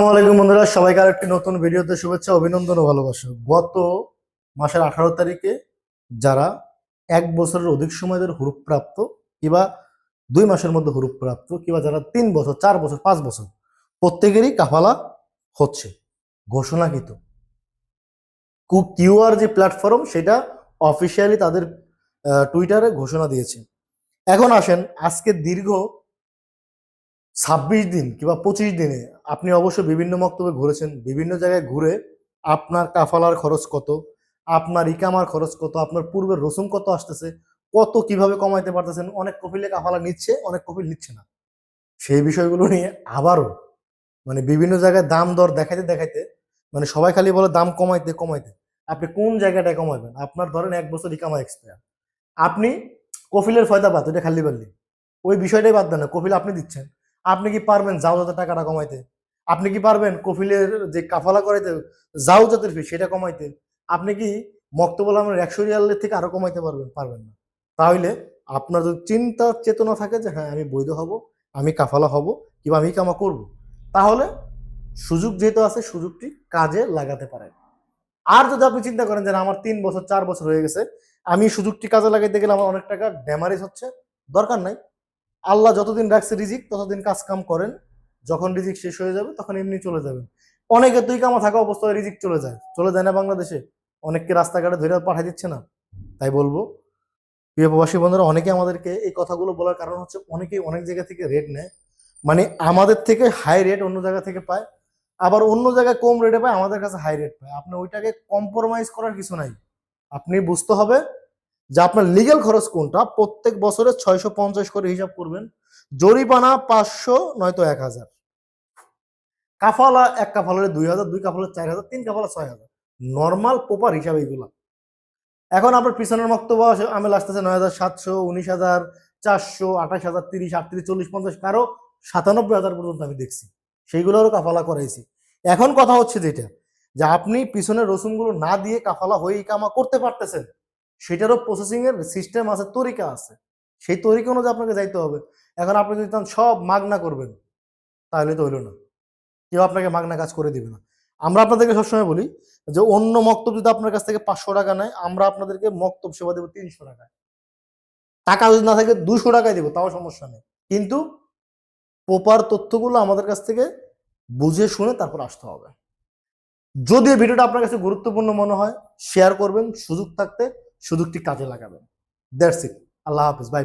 আসসালামাইকুম বন্ধুরা, সবাইকে আরেকটি নতুন ভিডিওতে শুভেচ্ছা, অভিনন্দন ও ভালোবাসা। গত মাসের আঠারো তারিখে যারা এক বছরের অধিক সময় ধরে প্রাপ্ত কিংবা দুই মাসের মধ্যে হুরুপ প্রাপ্ত কিংবা যারা তিন বছর, চার বছর, পাঁচ বছর, প্রত্যেকেরই কাফালা হচ্ছে, ঘোষণাকৃত। কিউআর যে প্ল্যাটফর্ম, সেটা অফিসিয়ালি তাদের টুইটারে ঘোষণা দিয়েছে। এখন আসেন, আজকে দীর্ঘ ছাব্বিশ দিন কিংবা পঁচিশ দিনে আপনি অবশ্য বিভিন্ন মক্তবে ঘুরেছেন, বিভিন্ন জায়গায় ঘুরে আপনার কাফালার খরচ কত, আপনার ইকামার খরচ কত, আপনার পূর্বের রসুম কত আসতেছে, কত কীভাবে কমাইতে পারতেছেন, অনেক কপিলে কাফালা নিচ্ছে, অনেক কপিল নিচ্ছে না। সেই বিষয়গুলো নিয়ে আবারও মানে বিভিন্ন জায়গায় দাম দর দেখাইতে দেখাইতে মানে সবাই খালি বলে দাম কমাইতে কমাইতে। আপনি কোন জায়গাটায় কমাবেন আপনার ধরেন এক বছর ইকামা এক্সপায়ার আপনি কফিলের ফয়দা পাত ওটা খালি পারলি ওই বিষয়টাই বাদ দেন না, কফিল আপনি দিচ্ছেন। আপনি কি পারবেন যাতে টাকাটা কমাইতে? আপনি কি পারবেন কফিলের যে কাফালা করাইতে, যাও জাতের ফি সেটা কমাইতে? আপনি কি মক্তবল আমার একশো রিয়ালের থেকে আরও কমাইতে পারবেন? পারবেন না। তাহলে আপনার যদি চিন্তা চেতনা থাকে যে হ্যাঁ আমি বৈধ হব, আমি কাফালা হব, কিংবা আমি কামা করব। তাহলে সুযোগ যেহেতু আছে, সুযোগটি কাজে লাগাতে পারেন। আর যদি আপনি চিন্তা করেন যে আমার তিন বছর, চার বছর হয়ে গেছে, আমি সুযোগটি কাজে লাগাইতে গেলে আমার অনেক টাকা ড্যামারেজ হচ্ছে, দরকার নাই। আল্লাহ যতদিন রাখছে রিজিক, ততদিন কাজ কাম করেন। যখন রিজিক শেষ হয়ে যাবে, তখন এমনি চলে যাবেন। অনেকে দুই কামা থাকা অবস্থায় রিজিক চলে যায়। চলে যায় না বাংলাদেশে। অনেককে রাস্তাঘাটে ধরে পাঠিয়ে দিচ্ছে না। তাই বলব, প্রিয় প্রবাসী বন্ধুরা, অনেকে আমাদেরকে এই কথাগুলো বলার কারণ হচ্ছে অনেকেই অনেক জায়গা থেকে রেট নেয়। মানে আমাদের থেকে হাই রেট অন্য জায়গা থেকে পায়, আবার অন্য জায়গায় কম রেটে পায়, আমাদের কাছে হাই রেট পায়। আপনি ওইটাকে কম্প্রোমাইজ করার কিছু নাই। আপনি বুঝতে হবে যে আপনার লিগেল খরচ কোনটা? প্রত্যেক বছরে ছয়শো পঞ্চাশ করে হিসাব করবেন। জরিমানা পাঁচশো, নয়তো এক হাজার। কাফালা এক কাফালের দুই হাজার, দুই কাফালের চার হাজার, তিন কাফালা ছয় হাজার। নর্মাল প্রপার হিসাব এইগুলা। এখন আপনার পিছনের বক্তব্য আসে- আমেল আসতেছে নয় হাজার সাতশো, উনিশ হাজার, চারশো, আঠাশ হাজার, তিরিশ, আটত্রিশ, চল্লিশ, পঞ্চাশ, কারও সাতানব্বই হাজার পর্যন্ত আমি দেখছি। সেইগুলোরও কাফালা করাইছি। এখন কথা হচ্ছে যেটা, যে আপনি পিছনের রসুমগুলো না দিয়ে কাফালা হয়ে কামা করতে পারতেছেন সেটারও প্রসেসিং এর সিস্টেম আছে, তরিকা আছে। সেই তরিকা অনুযায়ী আপনাকে যাইতে হবে। এখন আপনি যদি চান সব মাগনা করবেন, তাহলে তো হইল না। কেউ আপনাকে মাগনা কাজ করে দিবে না। আমরা আপনাদেরকে সবসময় বলি যে, অন্য মক্তব যদি আপনার কাছ থেকে পাঁচশো টাকা নেয়, আমরা আপনাদেরকে মক্তব সেবা দেবো তিনশো টাকায়। টাকা যদি না থাকে, দুশো টাকায় দেবো, তাও সমস্যা নেই। কিন্তু প্রপার তথ্যগুলো আমাদের কাছ থেকে বুঝে শুনে তারপর আসতে হবে। যদি ভিডিওটা আপনার কাছে গুরুত্বপূর্ণ মনে হয় শেয়ার করবেন, সুযোগ থাকতে সুযোগটি কাজে লাগাবেন। দ্যাটস ইট আল্লাহ হাফিজ। Bye bye